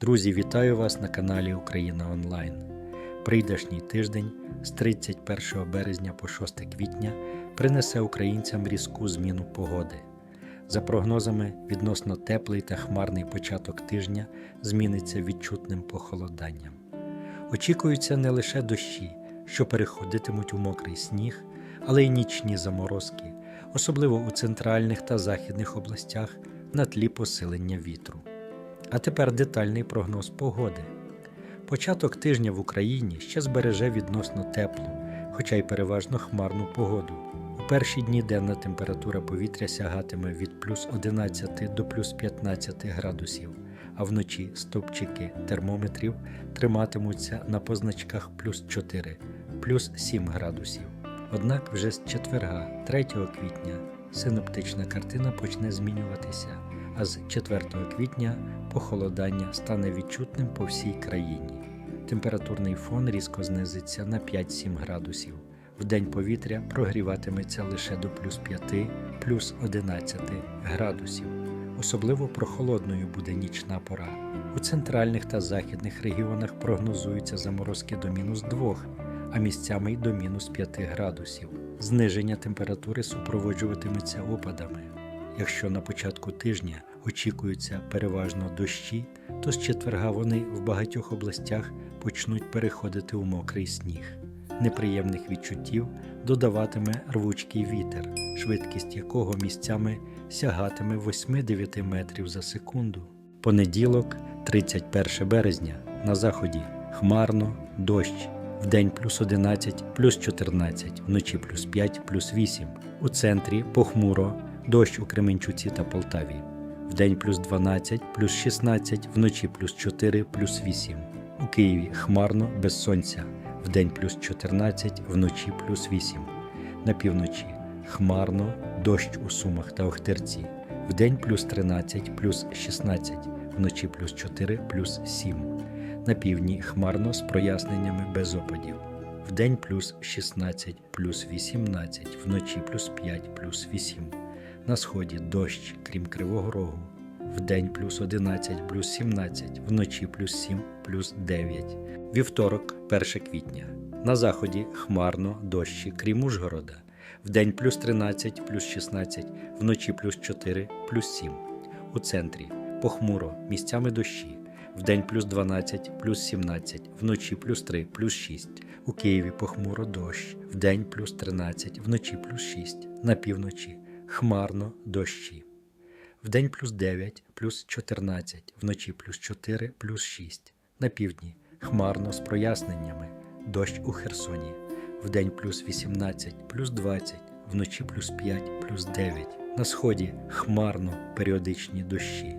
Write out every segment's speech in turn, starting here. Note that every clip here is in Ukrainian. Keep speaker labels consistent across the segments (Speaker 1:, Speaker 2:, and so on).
Speaker 1: Друзі, вітаю вас на каналі Україна Онлайн. Прийдешній тиждень з 31 березня по 6 квітня принесе українцям різку зміну погоди. За прогнозами, відносно теплий та хмарний початок тижня зміниться відчутним похолоданням. Очікуються не лише дощі, що переходитимуть у мокрий сніг, але й нічні заморозки, особливо у центральних та західних областях на тлі посилення вітру. А тепер детальний прогноз погоди. Початок тижня в Україні ще збереже відносно теплу, хоча й переважно хмарну погоду. У перші дні денна температура повітря сягатиме від плюс 11 до плюс 15 градусів, а вночі стовпчики термометрів триматимуться на позначках плюс 4, плюс 7 градусів. Однак вже з четверга, 3 квітня, синоптична картина почне змінюватися, а з 4 квітня похолодання стане відчутним по всій країні. Температурний фон різко знизиться на 5-7 градусів. Вдень повітря прогріватиметься лише до плюс 5, плюс 11 градусів. Особливо прохолодною буде нічна пора. У центральних та західних регіонах прогнозуються заморозки до мінус 2, а місцями й до мінус 5 градусів. Зниження температури супроводжуватиметься опадами. Якщо на початку тижня очікуються переважно дощі, то з четверга вони в багатьох областях почнуть переходити у мокрий сніг. Неприємних відчуттів додаватиме рвучкий вітер, швидкість якого місцями сягатиме 8-9 метрів за секунду. Понеділок, 31 березня, на заході хмарно, дощ, вдень плюс 11, плюс 14, вночі плюс 5, плюс 8, у центрі похмуро, дощ у Кременчуці та Полтаві. Вдень плюс 12, плюс 16, вночі плюс 4, плюс 8. У Києві хмарно, без сонця. Вдень плюс 14, вночі плюс 8. На півночі хмарно, дощ у Сумах та Охтерці. Вдень плюс 13, плюс 16, вночі плюс 4, плюс 7. На півдні хмарно з проясненнями без опадів. Вдень плюс 16, плюс 18, вночі плюс 5, плюс 8. На сході дощ, крім Кривого Рогу. Вдень плюс 11, плюс 17, вночі плюс 7, плюс 9. Вівторок, 1 квітня. На заході хмарно, дощі, крім Ужгорода. Вдень плюс 13, плюс 16, вночі плюс 4, плюс 7. У центрі похмуро, місцями дощі. Вдень плюс 12, плюс 17, вночі плюс 3, плюс 6. У Києві похмуро дощ. Вдень плюс 13, вночі плюс 6. На півночі хмарно дощі. Вдень плюс 9, плюс 14, вночі плюс 4, плюс 6. На півдні хмарно з проясненнями. Дощ у Херсоні. Вдень плюс 18, плюс 20, вночі плюс 5, плюс 9. На сході хмарно періодичні дощі.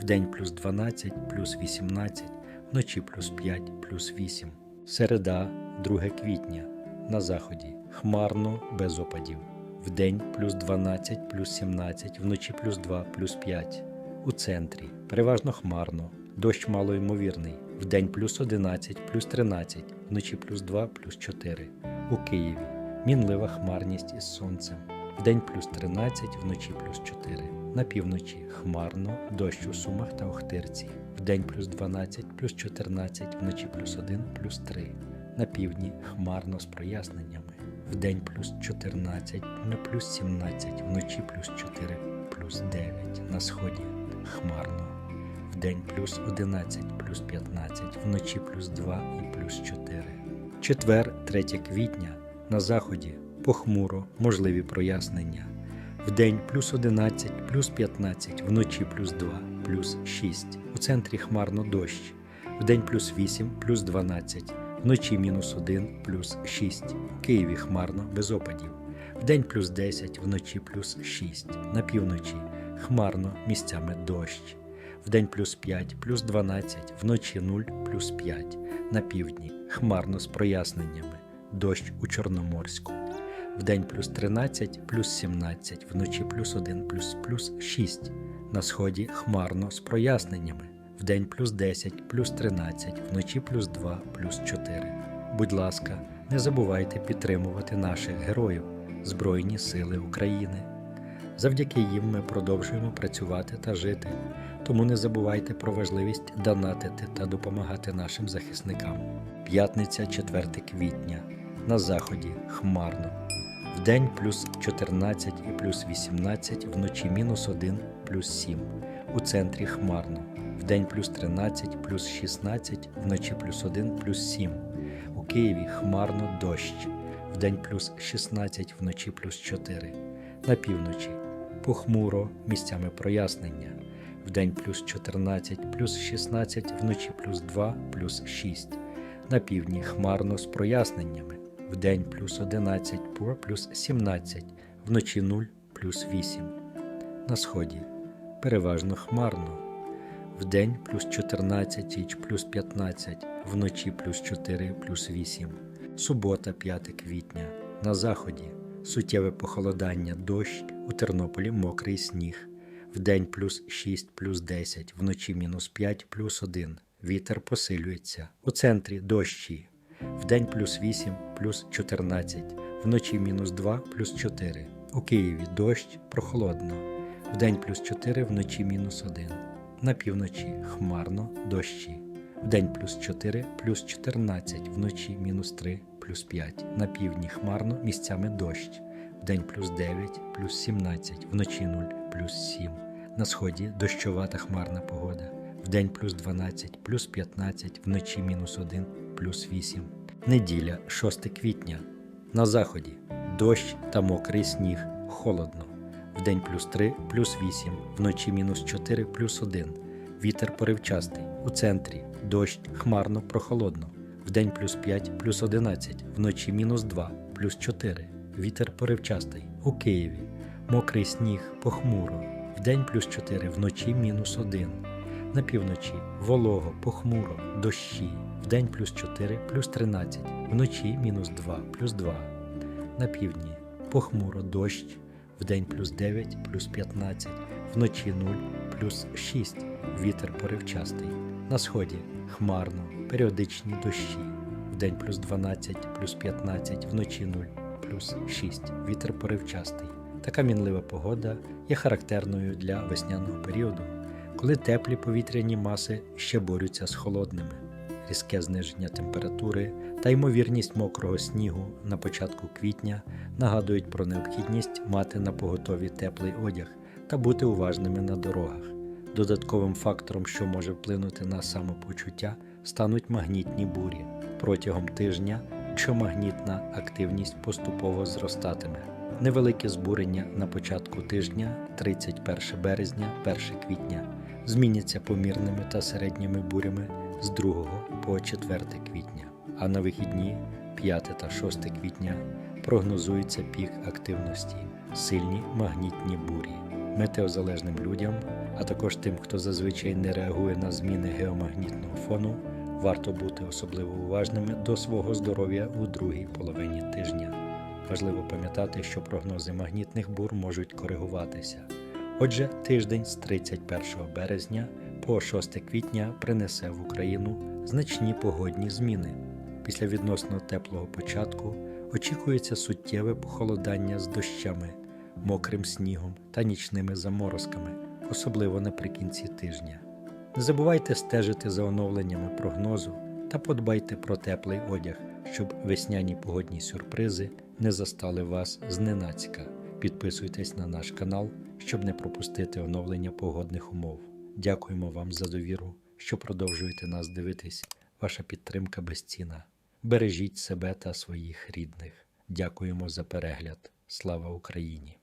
Speaker 1: Вдень плюс 12, плюс 18, вночі плюс 5, плюс 8. Середа, 2 квітня. На заході хмарно без опадів. Вдень плюс 12, плюс 17, вночі плюс 2, плюс 5. У центрі переважно хмарно, дощ малоймовірний. Вдень плюс 11, плюс 13, вночі плюс 2, плюс 4. У Києві мінлива хмарність із сонцем. Вдень плюс 13, вночі плюс 4. На півночі хмарно, дощ у Сумах та Охтирці. Вдень плюс 12, плюс 14, вночі плюс 1, плюс 3. На півдні хмарно з проясненнями. Вдень плюс 14, на плюс 17, вночі плюс 4, плюс 9. На сході хмарно. Вдень плюс 11, плюс 15, вночі плюс 2 і плюс 4. Четвер, 3 квітня. На заході похмуро, можливі прояснення. Вдень плюс 11, плюс 15, вночі плюс 2, плюс 6. У центрі хмарно дощ. Вдень плюс 8, плюс 12, вночі мінус 1, плюс 6. У Києві хмарно без опадів. Вдень плюс 10, вночі плюс 6. На півночі хмарно місцями дощ. Вдень плюс 5, плюс 12, вночі 0, плюс 5. На півдні хмарно з проясненнями. Дощ у Чорноморську. Вдень плюс 13, плюс 17, вночі плюс 1, плюс плюс 6. На сході хмарно з проясненнями. Вдень плюс 10, плюс 13, вночі плюс 2, плюс 4. Будь ласка, не забувайте підтримувати наших героїв, Збройні Сили України. Завдяки їм ми продовжуємо працювати та жити. Тому не забувайте про важливість донатити та допомагати нашим захисникам. П'ятниця 4 квітня. На заході хмарно. Вдень плюс 14 і плюс 18, вночі мінус 1 плюс 7. У центрі хмарно. Вдень плюс 13, плюс 16, вночі плюс 1 плюс 7. У Києві хмарно дощ. Вдень плюс 16, вночі плюс 4. На півночі похмуро, місцями прояснення. Вдень плюс 14, плюс 16, вночі плюс 2, плюс 6. На півдні хмарно з проясненнями. Вдень плюс 11, плюс 17, вночі 0, плюс 8. На сході переважно хмарно. Вдень плюс 14, ніч плюс 15, вночі плюс 4, плюс 8. Субота, 5 квітня. На заході суттєве похолодання, дощ, у Тернополі мокрий сніг. Вдень плюс 6, плюс 10, вночі мінус 5, плюс 1. Вітер посилюється. У центрі дощі. Вдень плюс 8, плюс 14, вночі мінус 2, плюс 4. У Києві дощ прохолодно. Вдень плюс 4, вночі мінус 1. На півночі хмарно, дощі. Вдень плюс 4, плюс 14, вночі мінус 3, плюс 5. На півдні хмарно, місцями дощ. Вдень плюс 9, плюс 17, вночі 0, плюс 7. На сході дощова та хмарна погода. Вдень плюс 12, плюс 15, вночі мінус 1, плюс 8. Неділя, 6 квітня. На заході дощ та мокрий сніг, холодно. Вдень плюс 3, плюс 8, вночі мінус 4, плюс 1. Вітер поривчастий. У центрі дощ хмарно прохолодно. Вдень плюс 5, плюс 11, вночі мінус 2, плюс 4. Вітер поривчастий. У Києві мокрий сніг похмуро. Вдень плюс 4, вночі мінус 1. На півночі волого, похмуро, дощі. Вдень плюс 4, плюс 13, вночі мінус 2, плюс 2. На півдні похмуро, дощ. Вдень плюс 9, плюс 15, вночі 0, плюс 6. Вітер поривчастий. На сході хмарно, періодичні дощі. Вдень плюс 12, плюс 15, вночі 0, плюс 6. Вітер поривчастий. Така мінлива погода є характерною для весняного періоду, коли теплі повітряні маси ще борються з холодними. Різке зниження температури та ймовірність мокрого снігу на початку квітня нагадують про необхідність мати на поготові теплий одяг та бути уважними на дорогах. Додатковим фактором, що може вплинути на самопочуття, стануть магнітні бурі. Протягом тижня чомагнітна активність поступово зростатиме. Невелике збурення на початку тижня, 31 березня, 1 квітня, зміняться помірними та середніми бурями з 2 по 4 квітня, а на вихідні 5 та 6 квітня прогнозується пік активності, сильні магнітні бурі. Метеозалежним людям, а також тим, хто зазвичай не реагує на зміни геомагнітного фону, варто бути особливо уважними до свого здоров'я у другій половині тижня. Важливо пам'ятати, що прогнози магнітних бур можуть коригуватися. Отже, тиждень з 31 березня по 6 квітня принесе в Україну значні погодні зміни. Після відносно теплого початку очікується суттєве похолодання з дощами, мокрим снігом та нічними заморозками, особливо наприкінці тижня. Не забувайте стежити за оновленнями прогнозу та подбайте про теплий одяг, щоб весняні погодні сюрпризи не застали вас зненацька. Підписуйтесь на наш канал, щоб не пропустити оновлення погодних умов. Дякуємо вам за довіру, що продовжуєте нас дивитись. Ваша підтримка безцінна. Бережіть себе та своїх рідних. Дякуємо за перегляд. Слава Україні!